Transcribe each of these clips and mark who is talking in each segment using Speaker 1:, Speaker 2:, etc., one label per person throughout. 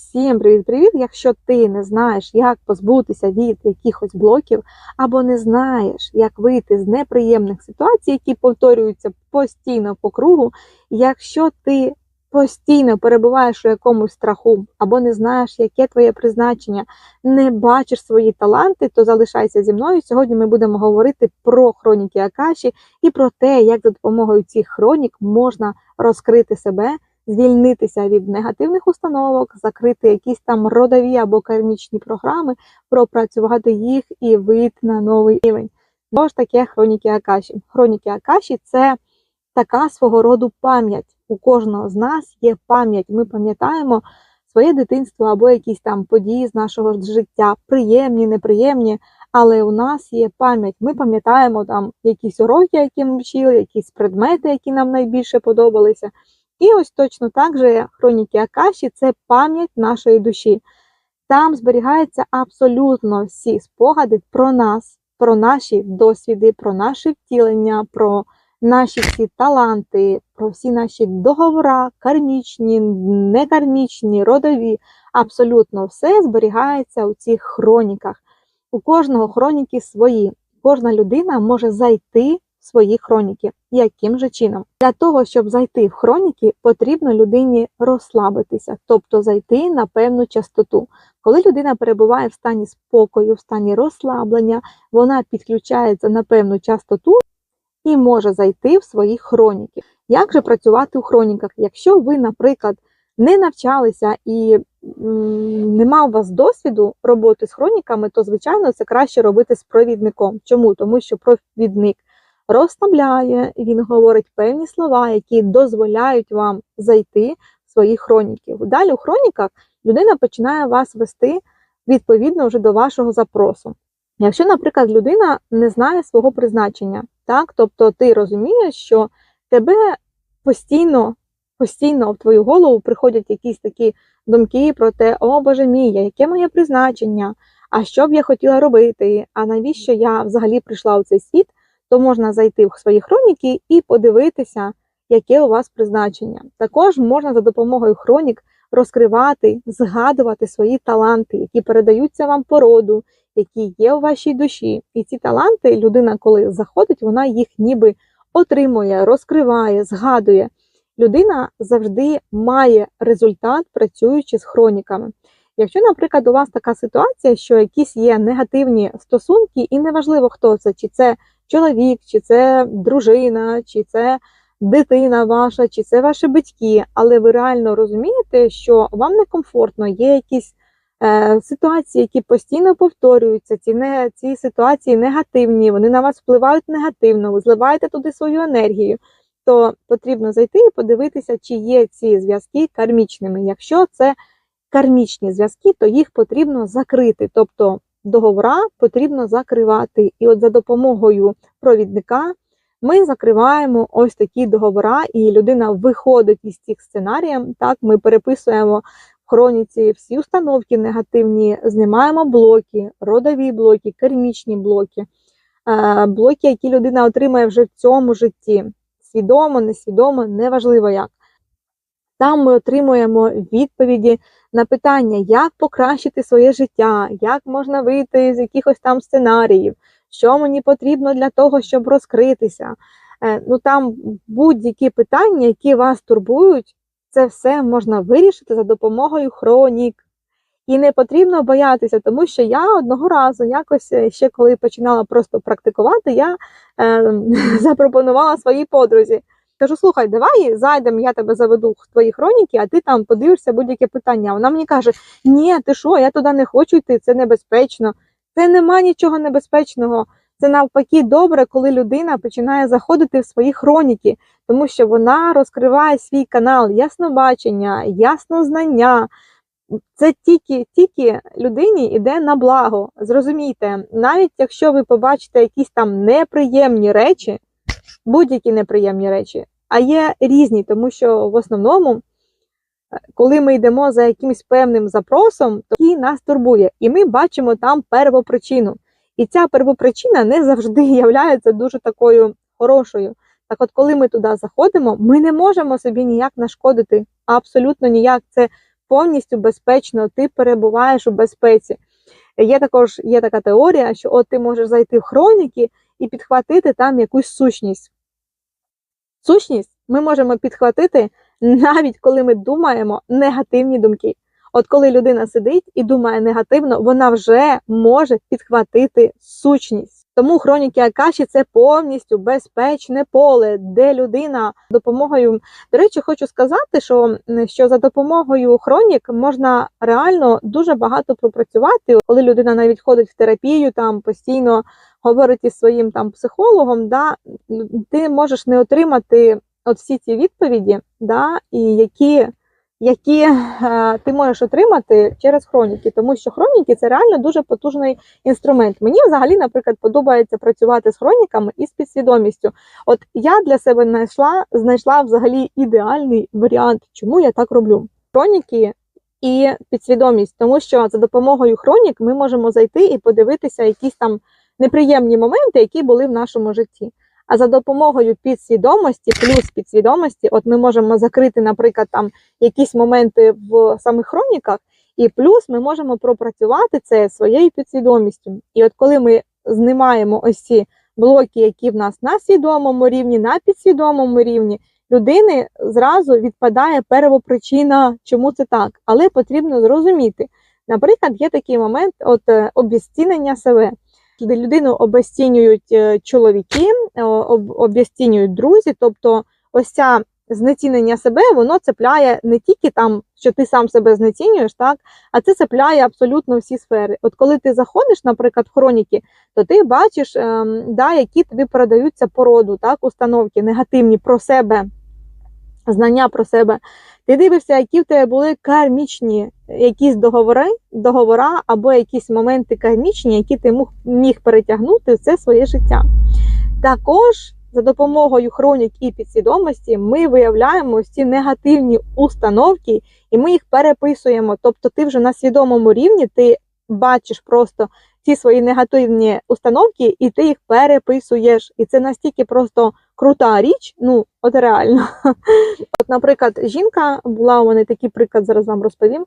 Speaker 1: Всім привіт-привіт! Якщо ти не знаєш, як позбутися від якихось блоків, або не знаєш, як вийти з неприємних ситуацій, які повторюються постійно по кругу, якщо ти постійно перебуваєш у якомусь страху, або не знаєш, яке твоє призначення, не бачиш свої таланти, то залишайся зі мною. Сьогодні ми будемо говорити про хроніки Акаші і про те, як за допомогою цих хронік можна розкрити себе звільнитися від негативних установок, закрити якісь там родові або кармічні програми, пропрацювати їх і вийти на новий рівень. Що ж таке хроніки Акаші? Хроніки Акаші це така свого роду пам'ять. У кожного з нас є пам'ять. Ми пам'ятаємо своє дитинство або якісь там події з нашого життя, приємні, неприємні. Але у нас є пам'ять. Ми пам'ятаємо там якісь уроки, які ми вчили, якісь предмети, які нам найбільше подобалися. І ось точно так же хроніки Акаші це пам'ять нашої душі. Там зберігаються абсолютно всі спогади про нас, про наші досвіди, про наше втілення, про наші всі таланти, про всі наші договори, кармічні, некармічні, родові. Абсолютно все зберігається у цих хроніках. У кожного хроніки свої. Кожна людина може зайти свої хроніки. Яким же чином? Для того, щоб зайти в хроніки, потрібно людині розслабитися, тобто зайти на певну частоту. Коли людина перебуває в стані спокою, в стані розслаблення, вона підключається на певну частоту і може зайти в свої хроніки. Як же працювати у хроніках? Якщо ви, наприклад, не навчалися і нема у вас досвіду роботи з хроніками, то, звичайно, це краще робити з провідником. Чому? Тому що провідник розслабляє, він говорить певні слова, які дозволяють вам зайти в свої хроніки. Далі у хроніках людина починає вас вести відповідно вже до вашого запросу. Якщо, наприклад, людина не знає свого призначення, так, тобто ти розумієш, що тебе постійно, постійно в твою голову приходять якісь такі думки про те, о Боже мій, яке моє призначення, а що б я хотіла робити, а навіщо я взагалі прийшла у цей світ, то можна зайти в свої хроніки і подивитися, яке у вас призначення. Також можна за допомогою хронік розкривати, згадувати свої таланти, які передаються вам по роду, які є у вашій душі. І ці таланти людина, коли заходить, вона їх ніби отримує, розкриває, згадує. Людина завжди має результат, працюючи з хроніками. Якщо, наприклад, у вас така ситуація, що якісь є негативні стосунки, і неважливо, хто це, чи це чоловік, чи це дружина, чи це дитина ваша, чи це ваші батьки, але ви реально розумієте, що вам некомфортно, є якісь е, ситуації, які постійно повторюються, ці, не, ці ситуації негативні, вони на вас впливають негативно, ви зливаєте туди свою енергію. То потрібно зайти і подивитися, чи є ці зв'язки кармічними. Якщо це кармічні зв'язки, то їх потрібно закрити. Тобто договора потрібно закривати. І от за допомогою провідника ми закриваємо ось такі договора, і людина виходить із цих сценаріїв. Так, ми переписуємо в хроніці всі установки негативні, знімаємо блоки, родові блоки, кармічні блоки, е, блоки, які людина отримає вже в цьому житті. Свідомо, несвідомо, неважливо як. Там ми отримуємо відповіді на питання, як покращити своє життя, як можна вийти з якихось там сценаріїв, що мені потрібно для того, щоб розкритися. Е, Ну там будь-які питання, які вас турбують, це все можна вирішити за допомогою хронік. І не потрібно боятися, тому що я одного разу, якось е, ще коли починала просто практикувати, я е, запропонувала своїй подрузі. Кажу, слухай, давай зайдемо, я тебе заведу в твої хроніки, а ти там подивишся будь-яке питання. Вона мені каже: Ні, ти що, я туди не хочу йти, це небезпечно. Це нема нічого небезпечного. Це навпаки добре, коли людина починає заходити в свої хроніки, тому що вона розкриває свій канал яснобачення, яснознання. Це тільки тільки людині йде на благо. Зрозумійте, навіть якщо ви побачите якісь там неприємні речі, будь-які неприємні речі, а є різні, тому що в основному, е, коли ми йдемо за якимось певним запросом, то і нас турбує, і ми бачимо там первопричину. І ця первопричина не завжди є дуже такою хорошою. Так от, коли ми туди заходимо, ми не можемо собі ніяк нашкодити, абсолютно ніяк. Це повністю безпечно, ти перебуваєш у безпеці. Є також є така теорія, що от ти можеш зайти в хроніки і підхватити там якусь сущність. Сущність ми можемо підхватити навіть коли ми думаємо негативні думки. От коли людина сидить і думає негативно, вона вже може підхватити сущність. Тому хроніки Акаші це повністю безпечне поле, де людина допомогою. До речі, хочу сказати, що, що за допомогою хронік можна реально дуже багато пропрацювати, коли людина навіть ходить в терапію, там постійно говорить із своїм там психологом, да, ти можеш не отримати от всі ці відповіді, да, і які які е, ти можеш отримати через хроніки, тому що хроніки це реально дуже потужний інструмент. Мені взагалі, наприклад, подобається працювати з хроніками і з підсвідомістю. От я для себе знайшла, знайшла взагалі ідеальний варіант, чому я так роблю. Хроніки і підсвідомість, тому що за допомогою хронік ми можемо зайти і подивитися якісь там неприємні моменти, які були в нашому житті. А за допомогою підсвідомості, плюс підсвідомості, от ми можемо закрити, наприклад, там якісь моменти в самих хроніках, і плюс ми можемо пропрацювати це своєю підсвідомістю. І от коли ми знімаємо ось ці блоки, які в нас на свідомому рівні, на підсвідомому рівні, людини зразу відпадає первопричина, чому це так. Але потрібно зрозуміти. Наприклад, є такий момент от е, обезцінення себе людину обезцінюють е, чоловіки, е, об- обезцінюють друзі. Тобто, ось ця знецінення себе, воно цепляє не тільки там, що ти сам себе знецінюєш, так, а це цепляє абсолютно всі сфери. От коли ти заходиш, наприклад, в хроніки, то ти бачиш, ем, да, які тобі передаються породу, так, установки негативні про себе, знання про себе. Ти дивишся, які в тебе були кармічні якісь договори, договора або якісь моменти кармічні, які ти міг перетягнути в це своє життя. Також за допомогою хронік і підсвідомості ми виявляємо ось ці негативні установки, і ми їх переписуємо. Тобто, ти вже на свідомому рівні ти бачиш просто ці свої негативні установки, і ти їх переписуєш. І це настільки просто крута річ. Ну, от реально. От, наприклад, жінка була у мене такий приклад, зараз вам розповім.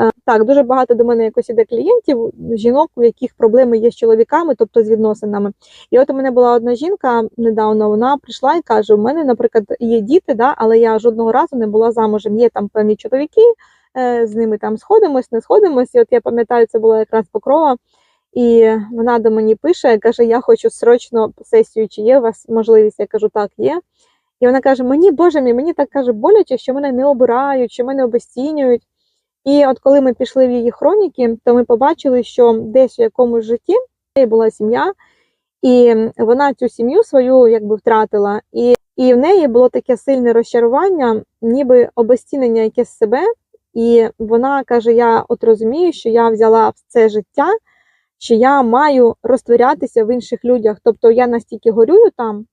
Speaker 1: Е, Так, дуже багато до мене якось іде клієнтів, жінок, у яких проблеми є з чоловіками, тобто з відносинами. І от у мене була одна жінка недавно, вона прийшла і каже: у мене, наприклад, є діти, да, але я жодного разу не була замужем. Є там певні чоловіки, е, з ними там сходимось, не сходимось. І от я пам'ятаю, це була якраз покрова. І вона до мені пише, каже: Я хочу срочно сесію, чи є у вас можливість? Я кажу, так, є. І вона каже: Мені, Боже мій, мені так каже боляче, що мене не обирають, що мене обесцінюють. І от коли ми пішли в її хроніки, то ми побачили, що десь у якомусь житті була сім'я, і вона цю сім'ю свою якби втратила. І, і в неї було таке сильне розчарування, ніби обезцінення якесь себе. І вона каже: Я от розумію, що я взяла це життя, що я маю розтворятися в інших людях. Тобто я настільки горюю там,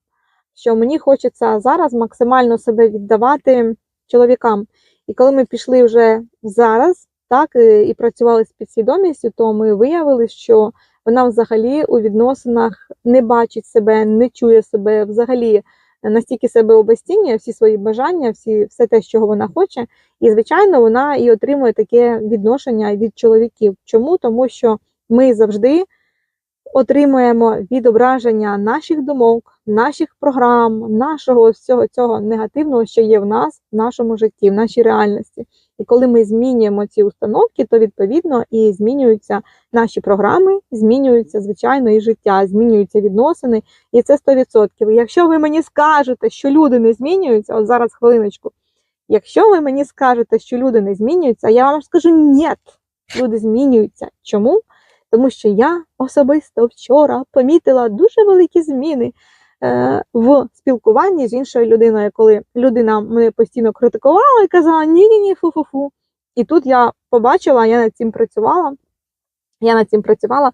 Speaker 1: що мені хочеться зараз максимально себе віддавати чоловікам. І коли ми пішли вже зараз, так і працювали з підсвідомістю, то ми виявили, що вона взагалі у відносинах не бачить себе, не чує себе, взагалі настільки себе обесцінює, всі свої бажання, всі, все те, чого вона хоче. І, звичайно, вона і отримує таке відношення від чоловіків. Чому? Тому що ми завжди отримуємо відображення наших думок, наших програм, нашого всього цього негативного, що є в нас, в нашому житті, в нашій реальності. І коли ми змінюємо ці установки, то відповідно і змінюються наші програми, змінюється звичайно і життя, змінюються відносини, і це 100%. Якщо ви мені скажете, що люди не змінюються, от зараз хвилиночку. Якщо ви мені скажете, що люди не змінюються, я вам скажу ні, люди змінюються. Чому? Тому що я особисто вчора помітила дуже великі зміни е, в спілкуванні з іншою людиною, коли людина мене постійно критикувала і казала ні-ні, ні фу-фу-фу. І тут я побачила, я над цим працювала. Я над цим працювала,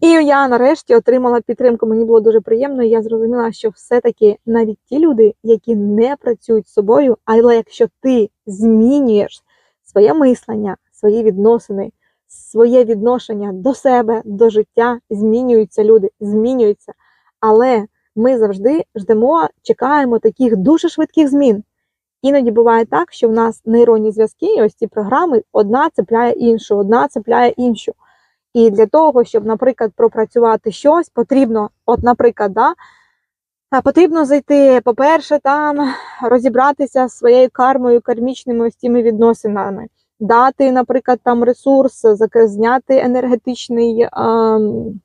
Speaker 1: і я нарешті отримала підтримку. Мені було дуже приємно. і Я зрозуміла, що все-таки навіть ті люди, які не працюють з собою, але якщо ти змінюєш своє мислення, свої відносини, своє відношення до себе, до життя, змінюються люди, змінюються. Але ми завжди ждемо, чекаємо таких дуже швидких змін. Іноді буває так, що в нас нейронні зв'язки, і ось ці програми, одна цепляє іншу, одна цепляє іншу. І для того, щоб, наприклад, пропрацювати щось, потрібно, от, наприклад, да, потрібно зайти, по-перше, там розібратися зі своєю кармою, кармічними ось цими відносинами, дати, наприклад, там ресурс, зняти енергетичний ем,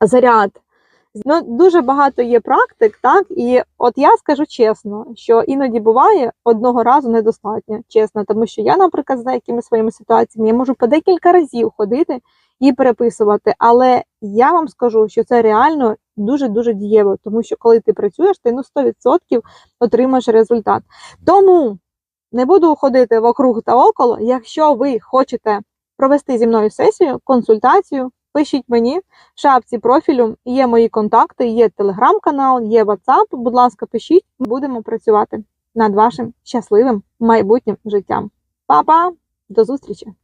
Speaker 1: заряд. Ну, дуже багато є практик, так і от я скажу чесно, що іноді буває одного разу недостатньо, чесно, тому що я, наприклад, з деякими своїми ситуаціями я можу по декілька разів ходити і переписувати. Але я вам скажу, що це реально дуже дуже дієво, тому що коли ти працюєш, ти ну 100% отримаєш результат. Тому не буду ходити вокруг та около. Якщо ви хочете провести зі мною сесію, консультацію, пишіть мені в шапці профілю. Є мої контакти, є телеграм-канал, є WhatsApp. Будь ласка, пишіть, будемо працювати над вашим щасливим майбутнім життям. Па-па! До зустрічі!